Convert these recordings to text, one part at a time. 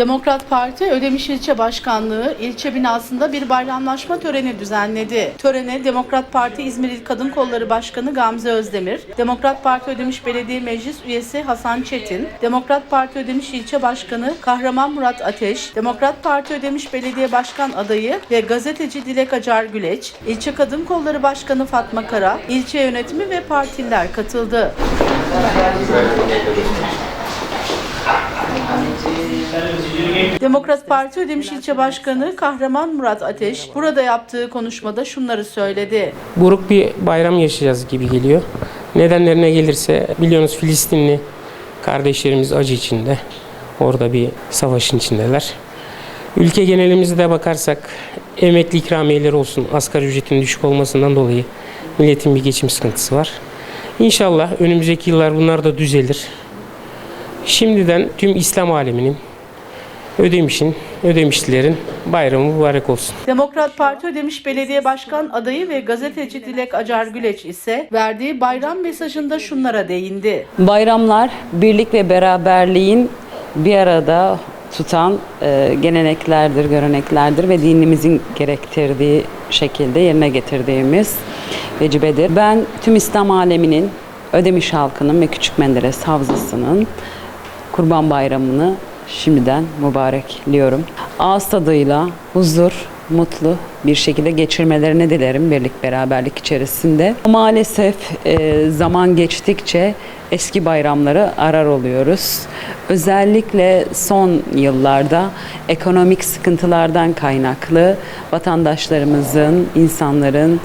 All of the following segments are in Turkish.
Demokrat Parti Ödemiş İlçe Başkanlığı ilçe binasında bir bayramlaşma töreni düzenledi. Törene Demokrat Parti İzmir İl Kadın Kolları Başkanı Gamze Özdemir, Demokrat Parti Ödemiş Belediye Meclis Üyesi Hasan Çetin, Demokrat Parti Ödemiş İlçe Başkanı Kahraman Murat Ateş, Demokrat Parti Ödemiş Belediye Başkan Adayı ve gazeteci Dilek Acar Güleç, İlçe Kadın Kolları Başkanı Fatma Kara, ilçe yönetimi ve partililer katıldı. Demokrat Parti Ödemiş İlçe Başkanı Kahraman Murat Ateş burada yaptığı konuşmada şunları söyledi. buruk bir bayram yaşayacağız gibi geliyor. Nedenlerine gelirse biliyorsunuz Filistinli kardeşlerimiz acı içinde. Orada bir savaşın içindeler. Ülke genelimizde bakarsak emekli ikramiyeleri olsun asgari ücretin düşük olmasından dolayı milletin bir geçim sıkıntısı var. İnşallah önümüzdeki yıllar bunlar da düzelir. Şimdiden tüm İslam aleminin Ödemiş'in, Ödemişlilerin bayramı mübarek olsun. Demokrat Parti Ödemiş Belediye Başkan Adayı ve gazeteci Dilek Acar Güleç ise verdiği bayram mesajında şunlara değindi. Bayramlar birlik ve beraberliğin bir arada tutan e, geleneklerdir, göreneklerdir ve dinimizin gerektirdiği şekilde yerine getirdiğimiz vecibedir. Ben tüm İslam aleminin, Ödemiş halkının ve Küçük Menderes Havzası'nın Kurban Bayramı'nı şimdiden mübarekliyorum. Ağız tadıyla huzur, mutlu bir şekilde geçirmelerini dilerim birlik beraberlik içerisinde. Maalesef e, zaman geçtikçe eski bayramları arar oluyoruz. Özellikle son yıllarda ekonomik sıkıntılardan kaynaklı vatandaşlarımızın, insanların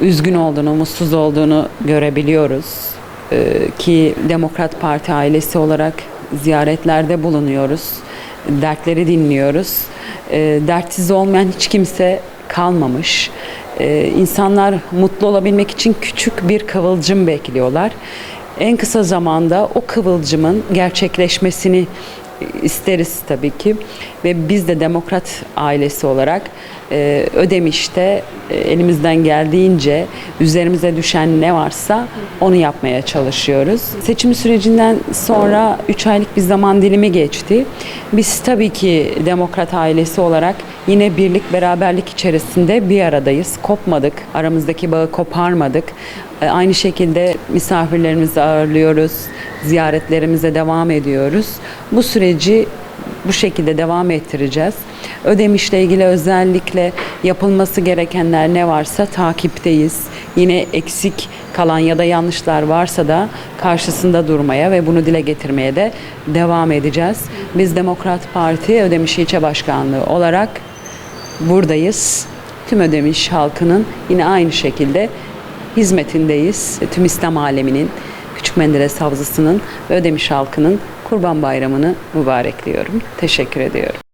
üzgün olduğunu, mutsuz olduğunu görebiliyoruz. E, ki Demokrat Parti ailesi olarak ziyaretlerde bulunuyoruz. Dertleri dinliyoruz. E, dertsiz olmayan hiç kimse kalmamış. E, insanlar mutlu olabilmek için küçük bir kıvılcım bekliyorlar. En kısa zamanda o kıvılcımın gerçekleşmesini isteriz tabii ki ve biz de demokrat ailesi olarak e, Ödemiş'te e, elimizden geldiğince üzerimize düşen ne varsa onu yapmaya çalışıyoruz. Seçim sürecinden sonra 3 aylık bir zaman dilimi geçti. Biz tabii ki demokrat ailesi olarak yine birlik beraberlik içerisinde bir aradayız. Kopmadık. Aramızdaki bağı koparmadık. E, Aynı şekilde misafirlerimizi ağırlıyoruz. Ziyaretlerimize devam ediyoruz. Bu süreci bu şekilde devam ettireceğiz. Ödemiş'le ilgili özellikle yapılması gerekenler ne varsa takipteyiz. Yine eksik kalan ya da yanlışlar varsa da karşısında durmaya ve bunu dile getirmeye de devam edeceğiz. Biz Demokrat Parti Ödemiş İlçe Başkanlığı olarak buradayız. Tüm Ödemiş halkının yine aynı şekilde hizmetindeyiz. Tüm İslam aleminin, Küçük Menderes Havzası'nın ve Ödemiş halkının Kurban Bayramı'nı mübarekliyorum. Teşekkür ediyorum.